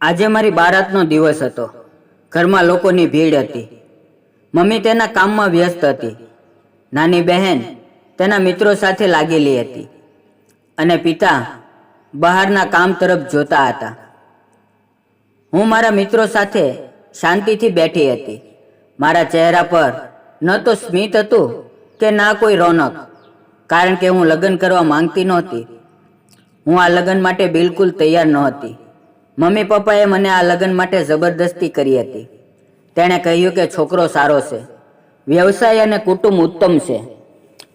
આજે મારી બારાતનો દિવસ હતો. ઘરમાં લોકોની ભીડ હતી. મમ્મી તેના કામમાં વ્યસ્ત હતી. નાની બહેન તેના મિત્રો સાથે લાગેલી હતી. અને પિતા બહારના કામ તરફ જોતા હતા. હું મારા મિત્રો સાથે શાંતિથી બેઠી હતી. મારા ચહેરા પર ન તો સ્મિત હતું કે ના કોઈ રોનક, કારણ કે હું લગ્ન કરવા માંગતી નહોતી. હું આ લગ્ન માટે બિલકુલ તૈયાર નહોતી. મમ્મી પપ્પાએ મને આ લગ્ન માટે જબરદસ્તી કરી હતી. તેણે કહ્યું કે છોકરો સારો છે. વ્યવસાય અને કુટુંબ ઉત્તમ છે.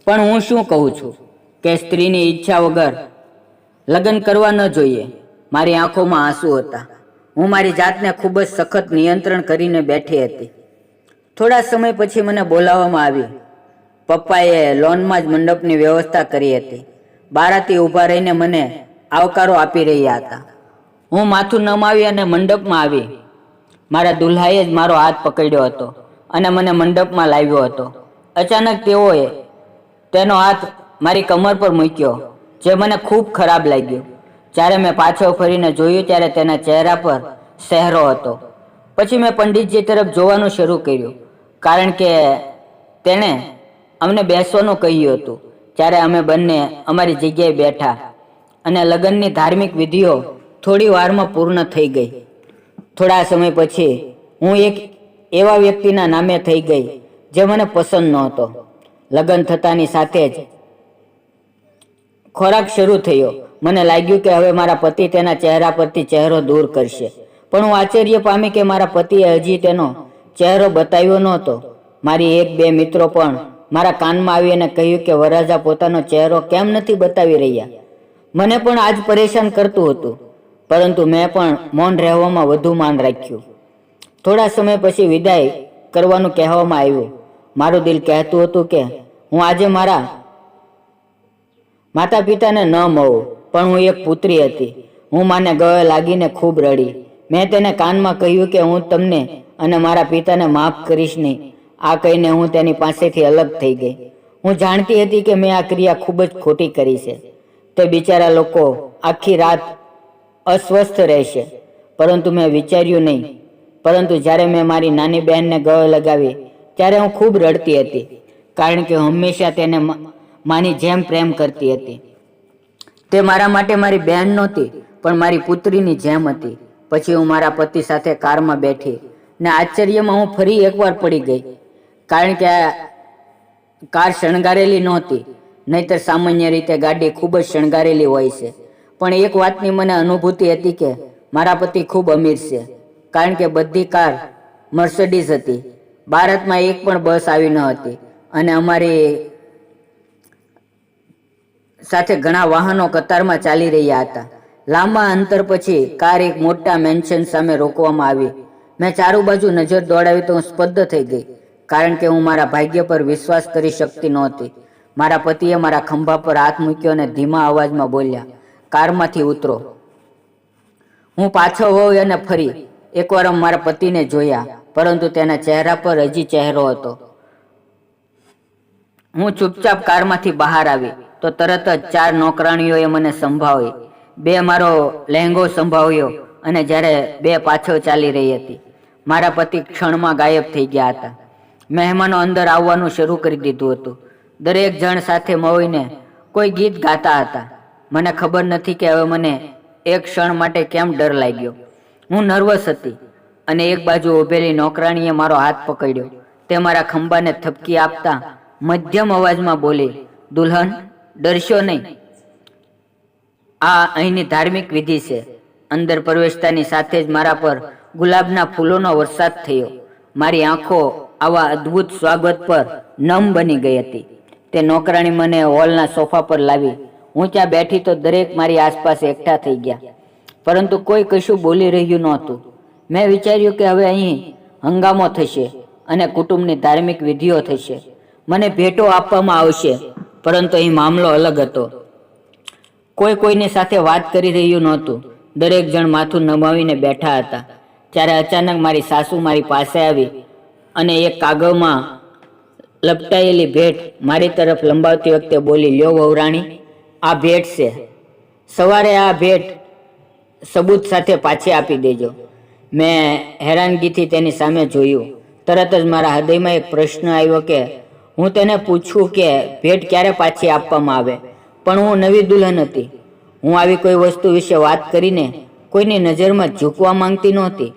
પણ હું શું કહું છું કે સ્ત્રીની ઈચ્છા વગર લગ્ન કરવા ન જોઈએ. મારી આંખોમાં આંસુ હતા. હું મારી જાતને ખૂબ જ સખત નિયંત્રણ કરીને બેઠી હતી. થોડા સમય પછી મને બોલાવવામાં આવી. પપ્પાએ લોનમાં જ મંડપની વ્યવસ્થા કરી હતી. બારાતી ઊભા રહીને મને આવકારો આપી રહ્યા હતા. હું માથું નમાવી અને મંડપમાં આવી. મારા દુલ્હાએ જ મારો હાથ પકડ્યો હતો અને મને મંડપમાં લાવ્યો હતો. અચાનક તેઓએ તેનો હાથ મારી કમર પર મૂક્યો, જે મને ખૂબ ખરાબ લાગ્યું. જ્યારે મેં પાછળ ફરીને જોયું ત્યારે તેના ચહેરા પર સહેરો હતો. પછી મેં પંડિતજી તરફ જોવાનું શરૂ કર્યું, કારણ કે તેણે અમને બેસવાનું કહ્યું હતું. ત્યારે અમે બંને અમારી જગ્યાએ બેઠા અને લગ્નની ધાર્મિક વિધિઓ થોડી વારમાં પૂર્ણ થઈ ગઈ. થોડા સમય પછી હું એક એવા વ્યક્તિના નામે થઈ ગઈ જે મને પસંદ નહોતો. લગ્ન થતાની સાથે જ ખોરાક શરૂ થયો. મને લાગ્યું કે હવે મારા પતિ તેના ચહેરા પરથી ચહેરો દૂર કરશે. પણ હું આશ્ચર્ય પામી કે મારા પતિએ હજી તેનો ચહેરો બતાવ્યો નહોતો. મારી એક બે મિત્રો પણ મારા કાનમાં આવી અને કહ્યું કે વરરાજા પોતાનો ચહેરો કેમ નથી બતાવી રહ્યા? મને પણ આજ પરેશાન કરતું હતું. પરંતુ મેં પણ મૌન રહેવામાં વધુ માન રાખ્યું. થોડા સમય પછી વિદાય કરવાનું કહેવામાં આવ્યું. મારું દિલ કહેતું હતું કે હું આજે મારા માતા પિતાને ન મળું, પણ હું એક પુત્રી હતી. હું માને ગળે લાગીને ખૂબ રડી. મેં તેને કાનમાં કહ્યું કે હું તમને અને મારા પિતાને માફ કરીશ નહીં. આ કહીને હું તેની પાસેથી અલગ થઈ ગઈ. હું જાણતી હતી કે મેં આ ક્રિયા ખૂબ જ ખોટી કરી છે. તે બિચારા લોકો આખી રાત અસ્વસ્થ રહેશે. પરંતુ મેં વિચાર્યું નહીં. પરંતુ જ્યારે મેં મારી નાની બહેનને ગળે લગાવી, ત્યારે હું ખૂબ રડતી હતી, કારણ કે હંમેશા તેને માની જેમ પ્રેમ કરતી હતી. તે મારા માટે મારી બહેન નહોતી, પણ મારી પુત્રીની જેમ હતી. પછી હું મારા પતિ સાથે કારમાં બેઠી ને આશ્ચર્યમાં હું ફરી એકવાર પડી ગઈ, કારણ કે આ કાર શણગારેલી નહોતી. નહીતર સામાન્ય રીતે ગાડી ખૂબ જ શણગારેલી હોય છે. પણ એક વાતની મને અનુભૂતિ હતી કે મારા પતિ ખૂબ અમીર છે, કારણ કે બધી કાર મર્સડીઝ હતી. ભારતમાં એક પણ બસ આવી ન હતી અને અમારી સાથે ઘણા વાહનો કતારમાં ચાલી રહ્યા હતા. લાંબા અંતર પછી કાર એક મોટા મેન્શન સામે રોકવામાં આવી. મેં ચારુ બાજુ નજર દોડાવી તો હું સ્પર્ધ થઈ ગઈ, કારણ કે હું મારા ભાગ્ય પર વિશ્વાસ કરી શકતી નહોતી. મારા પતિએ મારા ખંભા પર હાથ મૂક્યો અને ધીમા અવાજમાં બોલ્યા કારમાંથી ઉતરો. હું પાછો હોઉં અને ફરી. એકવાર મારા પતિને જોયા, પરંતુ તેના ચહેરા પર હજી ચહેરો હતો. હું ચૂપચાપ કારમાંથી બહાર આવી, તો તરત જ ચાર નોકરાણીઓએ મને સંભાવી બે મારો લહેંગો સંભાવ્યો અને જ્યારે બે પાછો ચાલી રહી હતી, મારા પતિ ક્ષણમાં ગાયબ થઈ ગયા હતા. મહેમાનો અંદર આવવાનું શરૂ કરી દીધું હતું. દરેક જણ સાથે મળીને કોઈ ગીત ગાતા હતા. મને ખબર નથી કે હવે મને એક ક્ષણ માટે કેમ ડર લાગ્યો. હું નર્વસ હતી અને એક બાજુ ઊભેલી નોકરાણીએ મારો હાથ પકડ્યો. તે મારા ખંભાને થપકી આપતા મધ્યમ અવાજમાં બોલી, દુલ્હન, ડરશો નહીં. આ અહીંની ધાર્મિક વિધિ છે. અંદર પ્રવેશતાની સાથે જ મારા પર ગુલાબના ફૂલોનો વરસાદ થયો. મારી આંખો આવા અદ્ભુત સ્વાગત પર નમ બની ગઈ હતી. તે નોકરાણી મને હોલના સોફા પર લાવી હું ત્યાં બેઠી તો દરેક મારી આસપાસ એકઠા થઈ ગયા. પરંતુ કોઈ કશું બોલી રહ્યું નહોતું. મેં વિચાર્યું કે હવે અહીં હંગામો થશે અને કુટુંબની ધાર્મિક વિધિઓ થશે. મને ભેટો આપવામાં આવશે, પરંતુ અહીં મામલો અલગ હતો. કોઈ કોઈની સાથે વાત કરી રહ્યું નહોતું. દરેક જણ માથું નમાવીને બેઠા હતા. ત્યારે અચાનક મારી સાસુ મારી પાસે આવી અને એક કાગળમાં લપટાયેલી ભેટ મારી તરફ લંબાવતી વખતે બોલી, લ્યો વહુરાણી આ ભેટ છે. સવારે આ ભેટ સબૂત સાથે પાછી આપી દેજો. મેં હેરાનગીથી તેની સામે જોયું. તરત જ મારા હૃદયમાં એક પ્રશ્ન આવ્યો કે, હું તેને પૂછું કે ભેટ ક્યારે પાછી આપવામાં આવે? પણ હું નવી દુલ્હન હતી. હું આવી કોઈ વસ્તુ વિશે વાત કરીને કોઈની નજરમાં ઝૂકવા માંગતી નહોતી.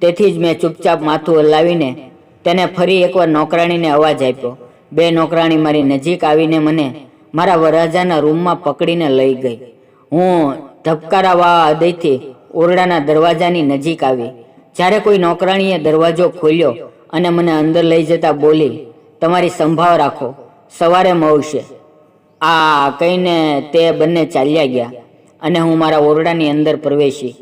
તેથી જ મેં ચૂપચાપ માથું હલાવીને તેને ફરી એકવાર નોકરાણીને અવાજ આપ્યો. બે નોકરાણી મારી નજીક આવીને મને મારા વરરાજાના રૂમમાં પકડીને લઈ ગઈ. હું ધબકારાવા હૃદયથી ઓરડાના દરવાજાની નજીક આવી. જ્યારે કોઈ નોકરાણીએ દરવાજો ખોલ્યો અને મને અંદર લઈ જતા બોલી, તમારી સંભાળ રાખો, સવારે મળશે. આ કહીને તે બંને ચાલ્યા ગયા અને હું મારા ઓરડાની અંદર પ્રવેશી.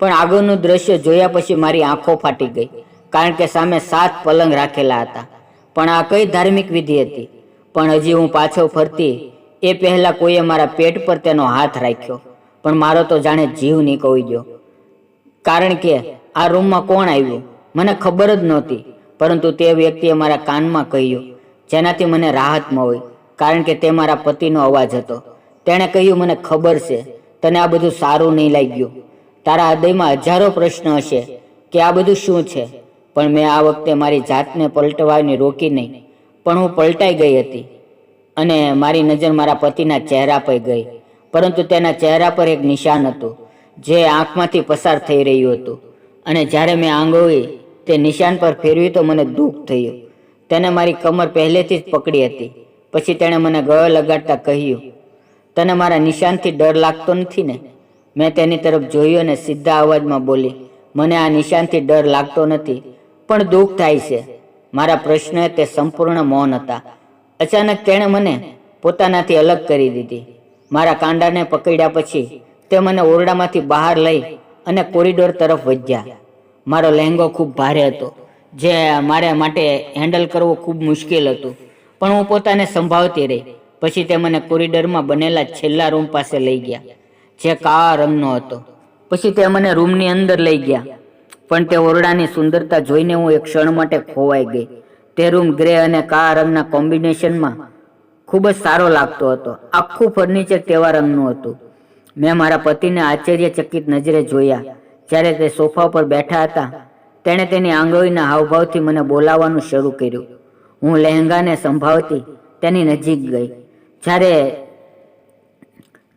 પણ આગળનું દ્રશ્ય જોયા પછી મારી આંખો ફાટી ગઈ, કારણ કે સામે સાત પલંગ રાખેલા હતા. પણ આ કઈ ધાર્મિક વિધિ હતી? પણ હજી હું પાછો ફરતી એ પહેલાં કોઈએ મારા પેટ પર તેનો હાથ રાખ્યો, પણ મારો તો જાણે જીવ નીકળી ગયો. કારણ કે આ રૂમમાં કોણ આવ્યું, મને ખબર જ નહોતી, પરંતુ તે વ્યક્તિએ મારા કાનમાં કહ્યું, જેનાથી મને રાહત મળી, કારણ કે તે મારા પતિનો અવાજ હતો. તેણે કહ્યું, મને ખબર છે, તને આ બધું સારું નહીં લાગ્યું. તારા હૃદયમાં હજારો પ્રશ્ન હશે કે આ બધું શું છે, પણ મેં આ વખતે મારી જાતને પલટવાની રોકી નહીં. પણ હું પલટાઈ ગઈ હતી. અને મારી નજર મારા પતિના ચહેરા પર ગઈ. પરંતુ તેના ચહેરા પર એક નિશાન હતું, જે આંખમાંથી પસાર થઈ રહ્યું હતું. અને જ્યારે મેં આંગોવી તે નિશાન પર ફેરવી તો મને દુઃખ થયું. તેને મારી કમર પહેલેથી જ પકડી હતી. પછી તેણે મને ગળો લગાડતા કહ્યું, તને મારા નિશાનથી ડર લાગતો નથી ને? મેં તેની તરફ જોયું અને સીધા અવાજમાં બોલી, મને આ નિશાનથી ડર લાગતો નથી, પણ દુઃખ થાય છે. મારા પ્રશ્નએ તે સંપૂર્ણ મૌન હતા. અચાનક તેણે મને પોતાનાથી અલગ કરી દીધી. મારા કાંડાને પકડ્યા પછી તે મને ઓરડામાંથી બહાર લઈ અને કોરિડોર તરફ વધ્યા. મારો લહેંગો ખૂબ ભારે હતો, જે મારે માટે હેન્ડલ કરવો ખૂબ મુશ્કેલ હતું, પણ હું પોતાને સંભાળતી રહી. પછી તે મને કોરિડોરમાં બનેલા છેલ્લા રૂમ પાસે લઈ ગયા, જે કાળા રંગનો હતો. પછી તે મને રૂમની અંદર લઈ ગયા, પણ તે ઓરડાની સુંદરતા જોઈને હું એક ક્ષણ માટે ખોવાઈ ગઈ. તે રૂમ ગ્રે અને કાળા રંગના કોમ્બિનેશનમાં ખૂબ જ સારો લાગતો હતો. આખું ફર્નિચર તેવા રંગનું હતું. મેં મારા પતિને આશ્ચર્યચકિત નજરે જોયા. જ્યારે તે સોફા પર બેઠા હતા, તેણે તેની આંગળીના હાવભાવથી મને બોલાવવાનું શરૂ કર્યું. હું લહેંગાને સંભાળતી તેની નજીક ગઈ. જ્યારે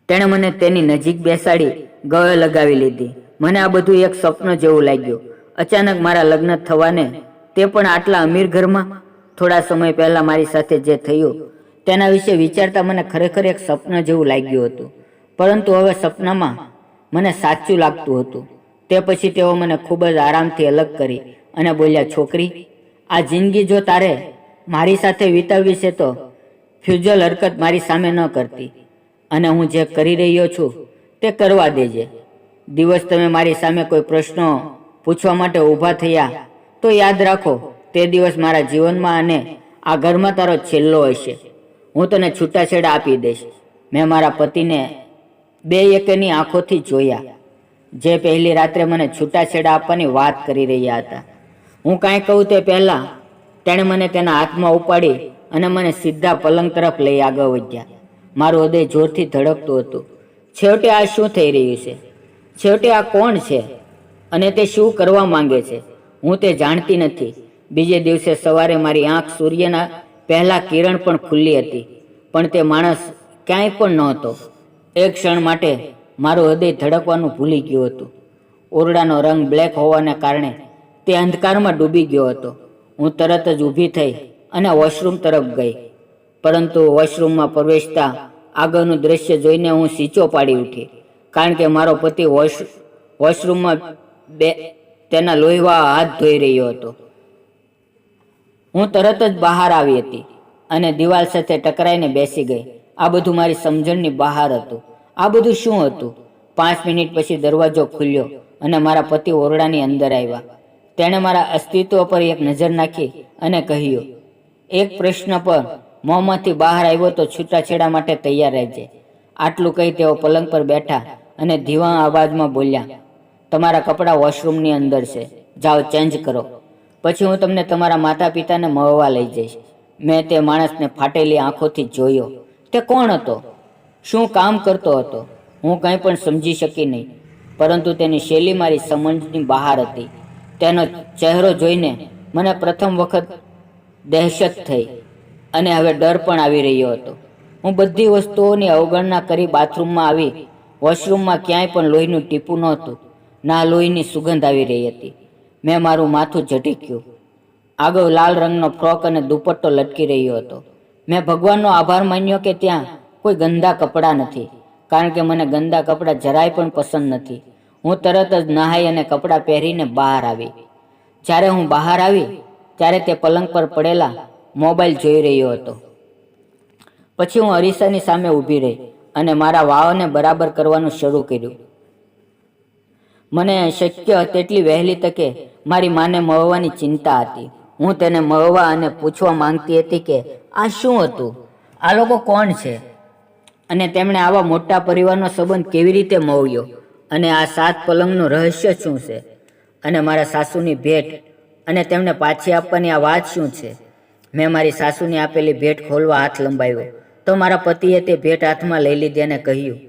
તેણે મને તેની નજીક બેસાડી, ગળે લગાવી લીધી. મને આ બધું એક સ્વપ્ન જેવું લાગ્યું. અચાનક મારા લગ્ન થવાને તે પણ આટલા અમીર ઘરમાં? થોડા સમય પહેલા મારી સાથે જે થયું, તેના વિશે વિચારતા મને ખરેખર એક સ્વપ્ન જેવું લાગ્યું હતું. પરંતુ હવે સપનામાં મને સાચું લાગતું હતું. તે પછી તેઓ મને ખૂબ જ આરામથી અલગ કરી અને બોલ્યા, છોકરી, આ જિંદગી જો તારે મારી સાથે વિતાવવી છે તો ફ્યુઝલ હરકત મારી સામે ન કરતી. અને હું જે કરી રહ્યો છું તે કરવા દેજે. દિવસ તમે મારી સામે કોઈ પ્રશ્નો પૂછવા માટે ઊભા થયા તો યાદ રાખો, તે દિવસ મારા જીવનમાં અને આ ઘરમાં તારો છેલ્લો હશે. હું તને છૂટાછેડા આપી દઈશ. મેં મારા પતિને બે એકેની આંખોથી જોયા. જે પહેલી રાત્રે મને છૂટાછેડા આપવાની વાત કરી રહ્યા હતા. હું કાંઈ કહું તે પહેલાં, તેણે મને તેના હાથમાં ઉપાડી અને મને સીધા પલંગ તરફ લઈ આગળ વધ્યા. મારું હૃદય જોરથી ધડકતું હતું. છેવટે આ શું થઈ રહ્યું છે? છેવટે આ કોણ છે? અને તે શું કરવા માંગે છે? હું તે જાણતી નથી. બીજે દિવસે સવારે મારી આંખ સૂર્યના પહેલાં કિરણ પણ ખુલ્લી હતી, પણ તે માણસ ક્યાંય પણ નહોતો. એક ક્ષણ માટે મારું હૃદય ધડકવાનું ભૂલી ગયું હતું. ઓરડાનો રંગ બ્લેક હોવાને કારણે તે અંધકારમાં ડૂબી ગયો હતો. હું તરત જ ઊભી થઈ અને વોશરૂમ તરફ ગઈ, પરંતુ વોશરૂમમાં પ્રવેશતા આગળનું દ્રશ્ય જોઈને હું સીચો પાડી ઉઠી, કારણ કે મારો પતિ વોશ, વોશરૂમમાં બે તેના લોહીવા હાથ ધોઈ રહ્યો હતો. હું તરત જ બહાર આવી હતી અને દિવાલ સાથે ટકરાઈને બેસી ગઈ. આ બધું મારી સમજણની બહાર હતું. આ બધું શું હતું? પાંચ મિનિટ પછી દરવાજો ખુલ્યો અને મારા પતિ ઓરડાની અંદર આવ્યા. તેણે મારા અસ્તિત્વ પર એક નજર નાખી અને કહ્યું, એક પ્રશ્ન પર મોંમાંથી બહાર આવ્યો તો છૂટાછેડા માટે તૈયાર રહેજે. આટલું કહી તેઓ પલંગ પર બેઠા અને ધીવા અવાજમાં બોલ્યા તમારા કપડાં વોશરૂમની અંદર છે. જાઓ ચેન્જ કરો. પછી હું તમને તમારા માતા પિતાને મળવા લઈ જઈશ. મેં તે માણસને ફાટેલી આંખોથી જોયો. તે કોણ હતો? શું કામ કરતો હતો? હું કંઈ પણ સમજી શકી નહીં. પરંતુ તેની શૈલી મારી સમજની બહાર હતી. તેનો ચહેરો જોઈને મને પ્રથમ વખત દહેશત થઈ અને હવે ડર પણ આવી રહ્યો હતો. હું બધી વસ્તુઓની અવગણના કરી બાથરૂમમાં આવી. વોશરૂમમાં ક્યાંય પણ લોહીનું ટીપું નહોતું. ના લોહીની સુગંધ આવી રહી હતી. મેં મારું માથું ઝટક્યું આગળ લાલ રંગનો ફ્રોક અને દુપટ્ટો લટકી રહ્યો હતો. મેં ભગવાનનો આભાર માન્યો કે ત્યાં કોઈ ગંદા કપડાં નથી, કારણ કે મને ગંદા કપડાં જરાય પણ પસંદ નથી. હું તરત જ નહાઈ અને કપડાં પહેરીને બહાર આવી. જ્યારે હું બહાર આવી, ત્યારે તે પલંગ પર પડેલા મોબાઈલ જોઈ રહ્યો હતો. પછી હું અરીસાની સામે ઊભી રહી અને મારા વાવને બરાબર કરવાનું શરૂ કર્યું. મને શક્ય તેટલી વહેલી તકે મારી માને મળવાની ચિંતા હતી. હું તેને મળવા અને પૂછવા માંગતી હતી કે, આ શું હતું? આ લોકો કોણ છે? અને તેમણે આવા મોટા પરિવારનો સંબંધ કેવી રીતે મળ્યો? અને આ સાત પલંગનું રહસ્ય શું છે? અને મારા સાસુની ભેટ અને તેમને પાછી આપવાની આ વાત શું છે? મેં મારી સાસુને આપેલી ભેટ ખોલવા હાથ લંબાવ્યો. તો મારા પતિએ તે ભેટ હાથમાં લઈ લીધી અને કહ્યું,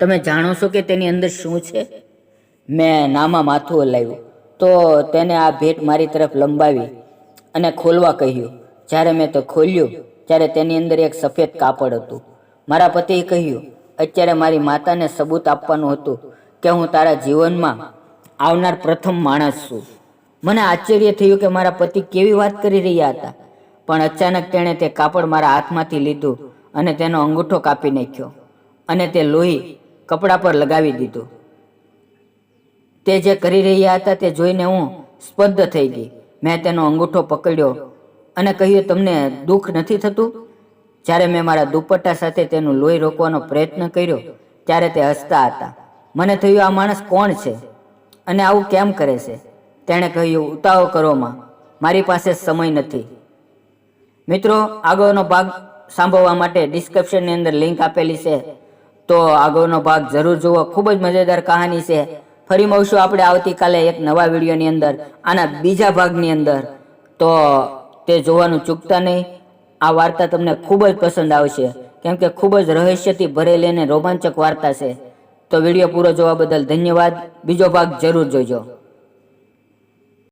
તમે જાણો છો કે તેની અંદર શું છે? મેં નામાં માથું હલાવ્યું. તો તેને આ ભેટ મારી તરફ લંબાવી અને ખોલવા કહ્યું. જ્યારે મેં તો ખોલ્યું, ત્યારે તેની અંદર એક સફેદ કાપડ હતું. મારા પતિએ કહ્યું, અત્યારે મારી માતાને સબૂત આપવાનું હતું કે હું તારા જીવનમાં આવનાર પ્રથમ માણસ છું. મને આશ્ચર્ય થયું કે મારા પતિ કેવી વાત કરી રહ્યા હતા. પણ અચાનક તેણે તે કાપડ મારા હાથમાંથી લીધું અને તેનો અંગૂઠો કાપી નાખ્યો અને તે લોહી કપડા પર લગાવી દીધું. તે જે કરી રહ્યા હતા તે જોઈને હું સ્પષ્ટ થઈ ગઈ. મેં તેનો અંગૂઠો પકડ્યો અને કહ્યું, તમને દુઃખ નથી થતું? જ્યારે મેં મારા દુપટ્ટા સાથે તેનું લોહી રોકવાનો પ્રયત્ન કર્યો, ત્યારે તે હસતા હતા. મને થયું, આ માણસ કોણ છે અને આવું કેમ કરે છે? તેણે કહ્યું, ઉતાવળ કરોમાં મારી પાસે સમય નથી. મિત્રો, આગળનો ભાગ સાંભળવા માટે ડિસ્ક્રિપ્શનની અંદર લિંક આપેલી છે, તો આગળનો ભાગ જરૂર જુઓ. ખૂબ જ મજેદાર કહાની છે. ફરી મળશું આપણે આવતીકાલે એક નવા વિડીયોની અંદર આના બીજા ભાગની અંદર. તો તે જોવાનું ચૂકતા નહીં. આ વાર્તા તમને ખૂબ જ પસંદ આવશે. કેમ કે ખૂબ જ રહસ્યથી ભરેલી અને રોમાંચક વાર્તા છે. તો વીડિયો પૂરો જોવા બદલ ધન્યવાદ. બીજો ભાગ જરૂર જોજો.